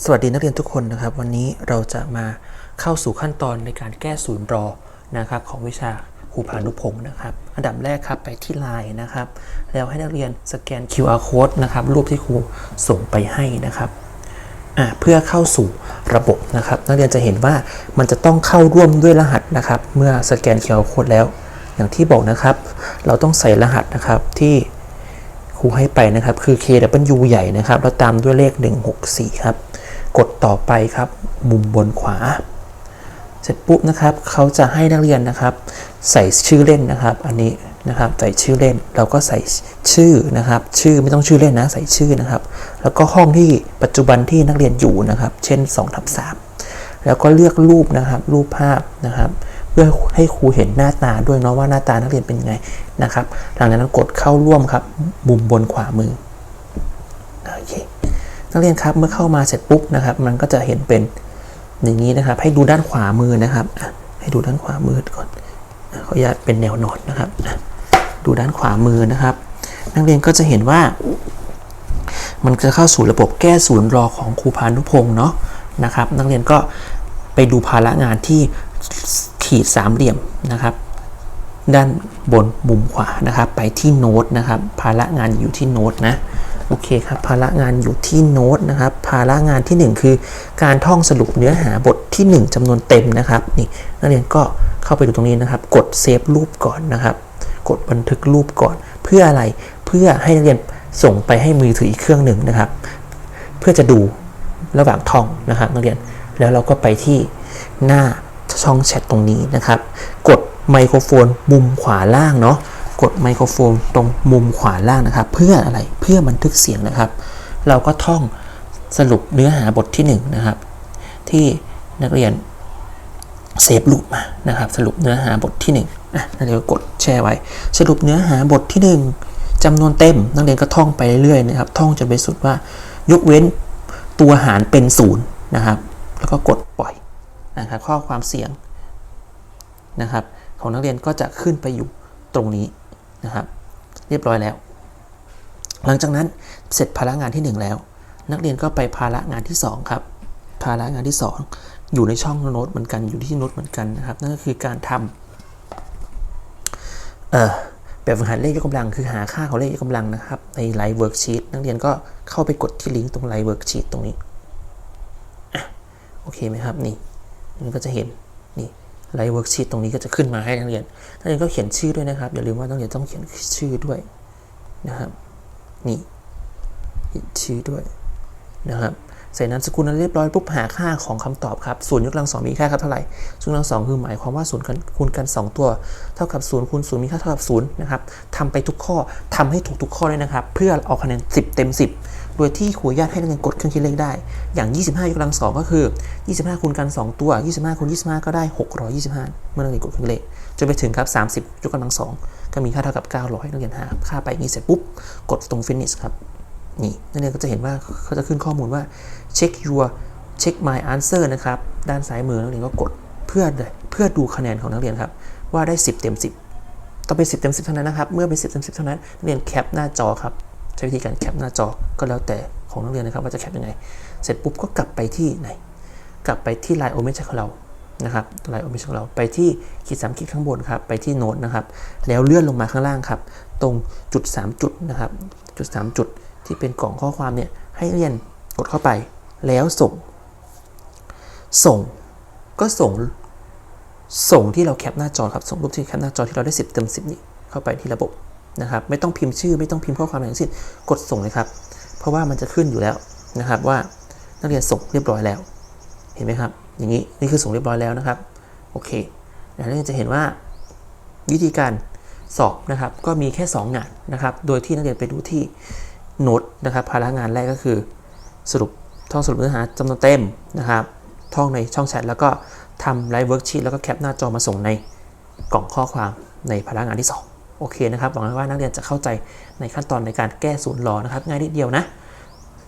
สวัสดีนักเรียนทุกคนนะครับ วันนี้เราจะมาเข้าสู่ขั้นตอนในการแก้ศูนย์รอนะครับ ของวิชาครูพานุพงศ์นะครับ อันดับแรกครับไปที่ไลน์นะครับ แล้วให้นักเรียนสแกน QR code นะครับรูปที่ครูส่งไปให้นะครับเพื่อเข้าสู่ระบบนะครับ นักเรียนจะเห็นว่ามันจะต้องเข้าร่วมด้วยรหัสนะครับ เมื่อสแกน QR code แล้ว อย่างที่บอกนะครับ เราต้องใส่รหัสนะครับที่ครูให้ไปนะครับคือ KW ใหญ่นะครับแล้วตามด้วยเลข 164 ครับ กดต่อไปครับ มุมบนขวา เสร็จปุ๊บนะครับเขาจะให้นักเรียนนะครับ ใส่ชื่อเล่นนะครับ อันนี้นะครับใส่ชื่อเล่นเราก็ใส่ชื่อนะครับ ชื่อไม่ต้องชื่อเล่นนะ ใส่ชื่อนะครับ แล้วก็ห้องที่ปัจจุบันที่นักเรียนอยู่นะครับ เช่น2ทับ3แล้วก็เลือกรูปนะครับ รูปภาพนะครับ เพื่อให้ครูเห็นหน้าตาด้วยเนาะว่าหน้าตานักเรียนเป็นยังไงนะครับ หลังจากนั้นกดเข้าร่วมครับมุมบนขวามือ นักเรียนครับเมื่อเข้ามาเสร็จปุ๊บนะครับ มันก็จะเห็นเป็นอย่างนี้นะครับ ให้ดูด้านขวามือนะครับ ให้ดูด้านขวามือก่อนขออนุญาตเป็นแนวนอนนะครับ ดูด้านขวามือนะครับ นักเรียนก็จะเห็นว่า มันจะเข้าสู่ระบบแก้ศูนย์รอของครูพานุพงศ์เนาะนะครับ นักเรียนก็ไปดูภาระงานที่ขีดสามเหลี่ยมนะครับด้านบนมุมขวานะครับ ไปที่โน้ตนะครับ ภาระงานอยู่ที่โน้ตนะ โอเคครับภาระงานอยู่ที่โน้ตนะครับภาระงานที่ 1 คือ การท่องสรุปเนื้อหาบทที่ 1จำนวนเต็มนะครับนี่นักเรียนก็เข้าไปดูตรงนี้นะครับ กดเซฟรูปก่อนนะครับ กดบันทึกรูปก่อน เพื่ออะไรเพื่อให้นักเรียนส่งไปให้มือถืออีกเครื่องหนึ่งนะครับ เพื่อจะดูระหว่างท่องนะครับนักเรียนแล้วเราก็ไปที่หน้าช่องแชทตรงนี้นะครับ กดไมโครโฟนมุมขวาล่างเนาะ กดไมโครโฟนตรงมุมขวาล่างนะครับ เพื่ออะไรเพื่อบันทึกเสียงนะครับ เราก็ท่องสรุปเนื้อหาบทที่ 1 นะครับ ที่นักเรียนเซฟรูปมานะครับ สรุปเนื้อหาบทที่1อะนักเรียนก็กดแชร์ไว้ สรุปเนื้อหาบทที่ 1จำนวนเต็ม นักเรียนก็ท่องไปเรื่อยๆนะครับ ท่องจนไปสุดว่ายกเว้นตัวหารเป็นศูนย์นะครับ แล้วก็กดปล่อยนะครับ ข้อความเสียงนะครับ ของนักเรียนก็จะขึ้นไปอยู่ตรงนี้ นะครับ เรียบร้อยแล้ว หลังจากนั้นเสร็จภาระงานที่ 1 แล้ว นักเรียนก็ไปภาระงานที่ 2 ครับ ภาระงานที่ 2 อยู่ในช่องโน้ตเหมือนกันอยู่ที่โน้ตเหมือนกันนะครับ นั่นก็คือการทำเอ่อแบบฝึกหัดเลขยกกำลังคือหาค่าของเลขยกกำลังนะครับ ในไลฟ์เวิร์กชีตนักเรียนก็เข้าไปกดที่ลิงก์ตรงไลฟ์เวิร์กชีตตรงนี้อโอเคไหมครับนี่มันก็จะเห็นนี่ ไลฟ์เวิร์กชีตตรงนี้ก็จะขึ้นมาให้นักเรียน นักเรียนก็เขียนชื่อด้วยนะครับ อย่าลืมว่านักเรียนต้องเขียนชื่อด้วยนะครับ นี่เขียนชื่อด้วยนะครับใส่นามสกุลนั้นเรียบร้อยปุ๊บหาค่าของคำตอบครับศูนย์ยกกำลังสองมีค่าครับเท่าไหร่ศูนย์ยกกำลังสองคือหมายความว่าศูนย์คูณกันสองตัว เท่ากับศูนย์คูณศูนย์มีค่าเท่ากับศูนย์นะครับทำไปทุกข้อทำให้ถูกทุกข้อเลยนะครับ เพื่อเอาคะแนน10 เต็ม 10 โดยที่ครูอนุญาตให้นักเรียนกดเครื่องคิดเลขได้ อย่าง 25 ยกกำลังสองก็คือ 25คูณกัน 2 ตัว 25คูณ25 ก็ได้ 625 เมื่อนักเรียนกดเครื่องเลขจนไปถึงครับ 30 ยกกำลังสองก็มีค่าเท่ากับ 900 นักเรียนหาค่าไปงนี้เสร็จปุ๊บ กดตรง finish ครับ นี่นักเรียนก็จะเห็นว่าเขาจะขึ้นข้อมูลว่า check your check my answer นะครับ ด้านซ้ายมือนักเรียนก็กดเพื่อเพื่อดูคะแนนของนักเรียนครับ ว่าได้ 10 เต็ม 10 ต้องเป็น 10 เต็ม 10 เท่านั้นนะครับ เมื่อเป็น 10 เต็ม 10 เท่านั้นนักเรียนแคปหน้าจอครับ ใช้วิธีการแคปหน้าจอก็แล้วแต่ของนักเรียนนะครับว่าจะแคปยังไง เสร็จปุ๊บก็กลับไปที่ไหน กลับไปที่ Line o m e g e ของเรานะครับ Line o m e g e ของเราไปที่ขีดสามขีดข้างบนครับไปที่โน้ตนะครับ แล้วเลื่อนลงมาข้างล่างครับ ตรงจุด 3 จุดนะครับ จุด 3 จุดที่เป็นกล่องข้อความเนี่ยให้เรียนกดเข้าไป แล้วส่ง ส่งก็ส่ง ส่งที่เราแคปหน้าจอครับ ส่งรูปที่แคปหน้าจอที่เราได้ 10 เต็ม10 นี้เข้าไปที่ระบบ นะครับไม่ต้องพิมพ์ชื่อไม่ต้องพิมพ์ข้อความอะไรทั้งสิ้นกดส่งเลยครับ เพราะว่ามันจะขึ้นอยู่แล้วนะครับว่านักเรียนส่งเรียบร้อยแล้ว เห็นไหมครับ อย่างนี้นี่คือส่งเรียบร้อยแล้วนะครับโอเคนักเรียนจะเห็นว่าวิธีการสอบนะครับก็มีแค่ 2 งานนะครับ โดยที่นักเรียนไปดูที่โน้ตนะครับภาระงานแรกก็คือสรุปท่องสรุปเนื้อหาจำนวนเต็มนะครับท่องในช่องแชทแล้วก็ทำไลฟ์เวิร์กชีตแล้วก็แคปหน้าจอมาส่งในกล่องข้อความในภาระงานที่ 2 โอเคนะครับหวังว่านักเรียนจะเข้าใจในขั้นตอนในการแก้ศูนย์รอนะครับ ง่ายนิดเดียวนะ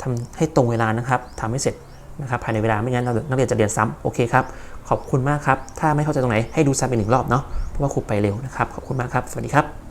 ทำให้ตรงเวลานะครับทำให้เสร็จนะครับภายในเวลาไม่งั้นนักเรียนจะเรียนซ้ำโอเคครับขอบคุณมากครับถ้าไม่เข้าใจตรงไหนให้ดูซ้ำอีกหนึ่งรอบเนาะเพราะว่าครูไปเร็วนะครับขอบคุณมากครับสวัสดีครับ